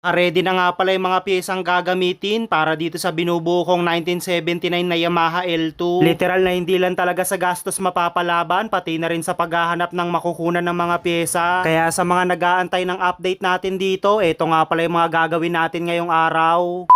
Ready na nga pala yung mga piyesang gagamitin para dito sa binubuo kong 1979 na Yamaha L2. Literal na hindi lang talaga sa gastos mapapalaban, pati na rin sa paghahanap ng makukunan ng mga piyesa. Kaya sa mga nag-aantay ng update natin dito, eto nga pala yung mga gagawin natin ngayong araw.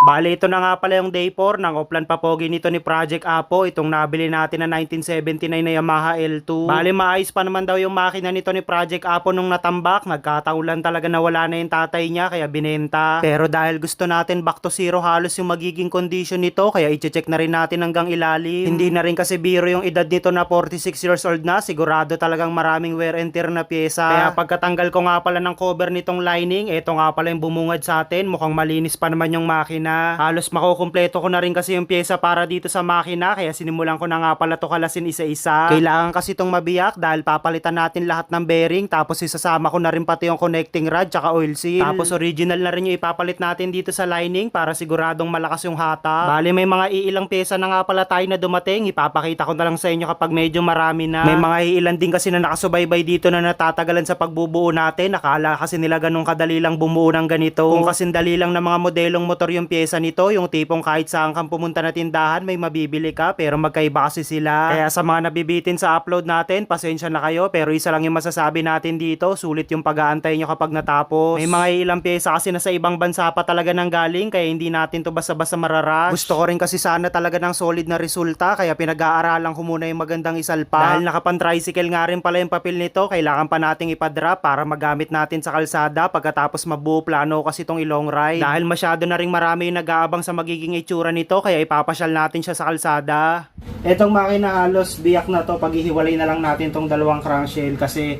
Bale, ito na nga pala yung day 4 ng Oplan Papogi nito ni Project Apo, itong nabili natin na 1979 na Yamaha L2. Bale, maayos pa naman daw yung makina nito ni Project Apo nung natambak, nagkataulan talaga na wala na yung tatay niya, kaya binenta. Pero dahil gusto natin back to zero halos yung magiging condition nito, kaya i-check na rin natin hanggang ilalim. Hindi na rin kasi biro yung edad nito na 46 years old na, sigurado talagang maraming wear and tear na pyesa. Kaya pagkatanggal ko nga pala ng cover nitong lining, ito nga pala yung bumungad sa atin, mukhang malinis pa naman yung makina. Halos makukumpleto ko na rin kasi yung pyesa para dito sa makina, kaya sinimulan ko na nga pala to kalasin isa-isa. Kailangan kasi itong mabiyak dahil papalitan natin lahat ng bearing, tapos isasama ko na rin pati yung connecting rod tsaka oil seal. Tapos original na rin yung ipapalit natin dito sa lining para siguradong malakas yung hata. Bali may mga iilang pyesa na nga pala tayo na dumating, ipapakita ko na lang sa inyo kapag medyo marami na. May mga iilan din kasi na nakasubaybay dito na natatagalan sa pagbubuo natin. Nakala kasi nila ganun kadali lang bumuo ng ganito. Kung kasing dali lang ng mga modelong motor yung pyesa nito, yung tipong kahit saan kang pumunta na tindahan may mabibili ka pero magkaiba kasi sila. Kaya sa mga nabibitin sa upload natin, pasensya na kayo pero isa lang yung masasabi natin dito, sulit yung pag-aantay nyo kapag natapos. May mga ilang pyesa kasi na sa ibang bansa pa talaga nang galing kaya hindi natin to basta-basta mararush. Gusto ko rin kasi sana talaga ng solid na resulta kaya pinag-aaralan ko muna yung magandang isalpa. Dahil nakapan-tricycle nga rin pala yung papel nito, kailangan pa nating ipadrop para magamit natin sa kalsada pagkatapos mabuo plano kasi itong ilong ride. Dahil masyado na rin marami yung nag-aabang sa magiging itsura nito kaya ipapasyal natin siya sa kalsada. Etong makina halos biyak na to. Paghihiwalay na lang natin tong dalawang crankshell kasi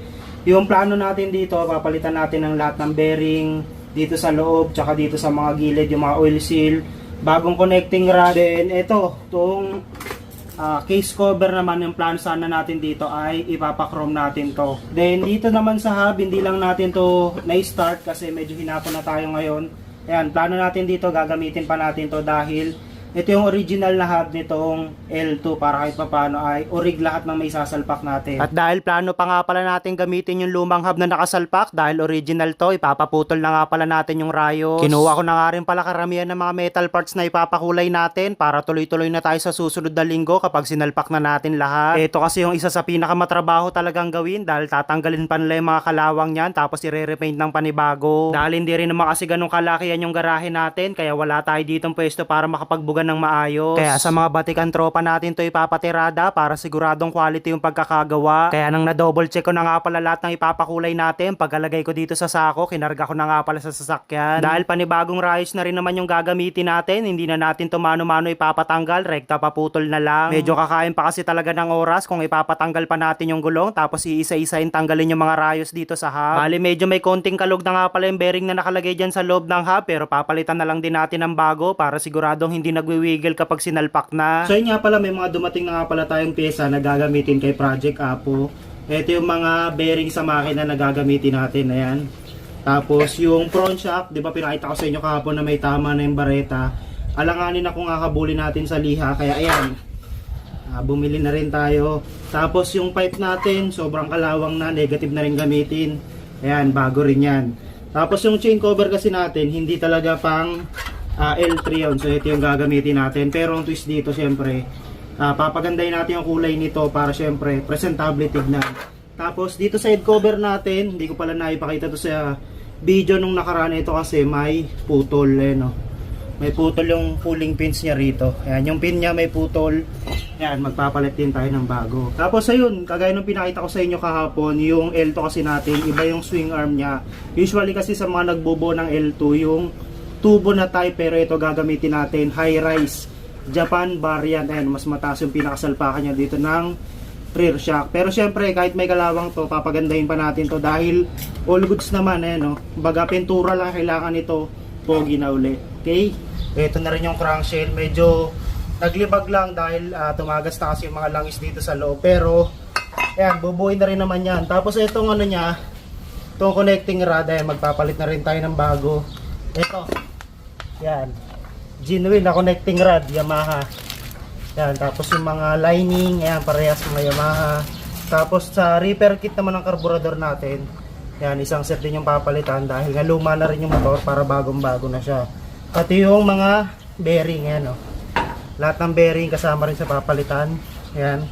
yung plano natin dito papalitan natin ng lahat ng bearing dito sa loob tsaka dito sa mga gilid yung mga oil seal bagong connecting rod. Then ito tong ah, case cover naman yung plano sana natin dito ay ipapakrom natin to. Then dito naman sa hub hindi lang natin to na-start kasi medyo hinapon na tayo ngayon Ayan, plano natin dito, gagamitin pa natin to dahil ito yung original na hub nitong L2 para kahit paano ay orig lahat ng may sasalpak natin. At dahil plano pa nga pala natin gamitin yung lumang hub na nakasalpak dahil original to, ipapaputol na nga pala natin yung rayos. Kinuha ko na nga rin pala karamihan ng mga metal parts na ipapakulay natin para tuloy-tuloy na tayo sa susunod na linggo kapag sinalpak na natin lahat. Ito kasi yung isa sa pinakamatrabaho talagang gawin dahil tatanggalin pa nila yung mga kalawang niyan tapos i-repaint ng panibago. Dahil hindi rin naman kasi ganun kalakihan yung garahe natin kaya wala tayo ditong pwesto para makapagbugan ng maayos. Kaya sa mga batikan tropa natin to ipapatirada para siguradong quality yung pagkakagawa. Kaya nang na-double check ko na nga pala lahat ng ipapakulay natin, pagkalagay ko dito sa sako, kinarga ko na nga pala sa sasakyan. Dahil panibagong rayos na rin naman yung gagamitin natin, hindi na natin to mano-mano ipapatanggal, rekta paputol na lang. Medyo kakain pa kasi talaga ng oras kung ipapatanggal pa natin yung gulong, tapos iisa-isain tanggalin yung mga rayos dito sa hub. Bali medyo may konting kalog na nga pala yung bearing na nakalagay dyan sa loob ng hub, pero papalitan na lang din natin ng bago para siguradong hindi nagwiwiggle kapag sinalpak na. So yun nga pala, may mga dumating na nga pala tayong pyesa na gagamitin kay Project Apo. Ito yung mga bearing sa makina na gagamitin natin. Ayan. Tapos yung front shock, di ba pinakita ko sa inyo kahapon na may tama na yung bareta. Alanganin na kung kakabulin natin sa liha. Kaya ayan, Ah, bumili na rin tayo. Tapos yung pipe natin, sobrang kalawang na, negative na rin gamitin. Ayan, bago rin yan. Tapos yung chain cover kasi natin, hindi talaga pang ah, L3 yun. So ito yung gagamitin natin. Pero ang twist dito, syempre, ah, papagandahin natin yung kulay nito para syempre, presentable tignan. Tapos dito sa head cover natin, hindi ko pala naipakita to sa video nung nakaraan ito kasi may putol eh, no? May putol yung cooling pins niya rito. Ayan, yung pin niya may putol. Ayan, magpapalit din tayo ng bago. Tapos ayun, kagaya nung pinakita ko sa inyo kahapon, yung L2 kasi natin, iba yung swing arm niya. Usually kasi sa mga nagbubo ng L2, yung tubo na type, pero ito gagamitin natin, high rise. Japan variant. Ayan, mas mataas yung pinakasalpakan niya dito ng rear shock. Pero syempre, kahit may kalawang to, papagandahin pa natin to dahil all goods naman, eh, no? Baga, pintura lang kailangan nito, pogi na uli. Okay? Ito na rin yung crankshell. Medyo naglibag lang dahil ah, tumagas na kasi yung mga langis dito sa loob. Pero, ayan, bubuhay na rin naman yan. Tapos itong ano niya, itong connecting rod, ayan, magpapalit na rin tayo ng bago. Ito, yan, genuine na connecting rod, Yamaha. Yan, tapos yung mga lining, ayan, parehas mga Yamaha. Tapos sa repair kit naman ng carburetor natin, Yan, isang set din yung papalitan dahil nga luma na rin yung motor para bagong-bago na siya. Pati yung mga bearing, yan o. Lahat ng bearing kasama rin sa papalitan. Yan.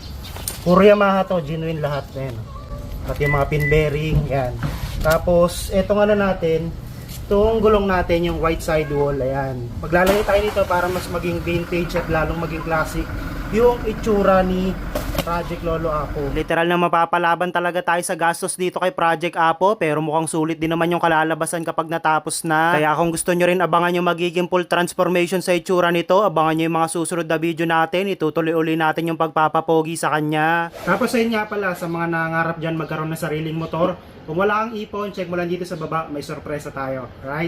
Puro Yamaha to, genuine lahat. Yan. Pati yung mga pin bearing, yan. Tapos, etong ano natin, itong gulong natin, yung white side wall, ayan. Maglalagay tayo nito para mas maging vintage at lalong maging classic yung itsura ni Project Lolo Apo. Literal na mapapalaban talaga tayo sa gastos dito kay Project Apo pero mukhang sulit din naman yung kalalabasan kapag natapos na. Kaya kung gusto nyo rin abangan yung magiging full transformation sa itsura nito, abangan nyo yung mga susunod na video natin. Itutuloy uli natin yung pagpapapogi sa kanya. Tapos sa inyo pala sa mga nangarap dyan magkaroon ng sariling motor, kung wala kang ipon, check mo lang dito sa baba, may sorpresa tayo. Right?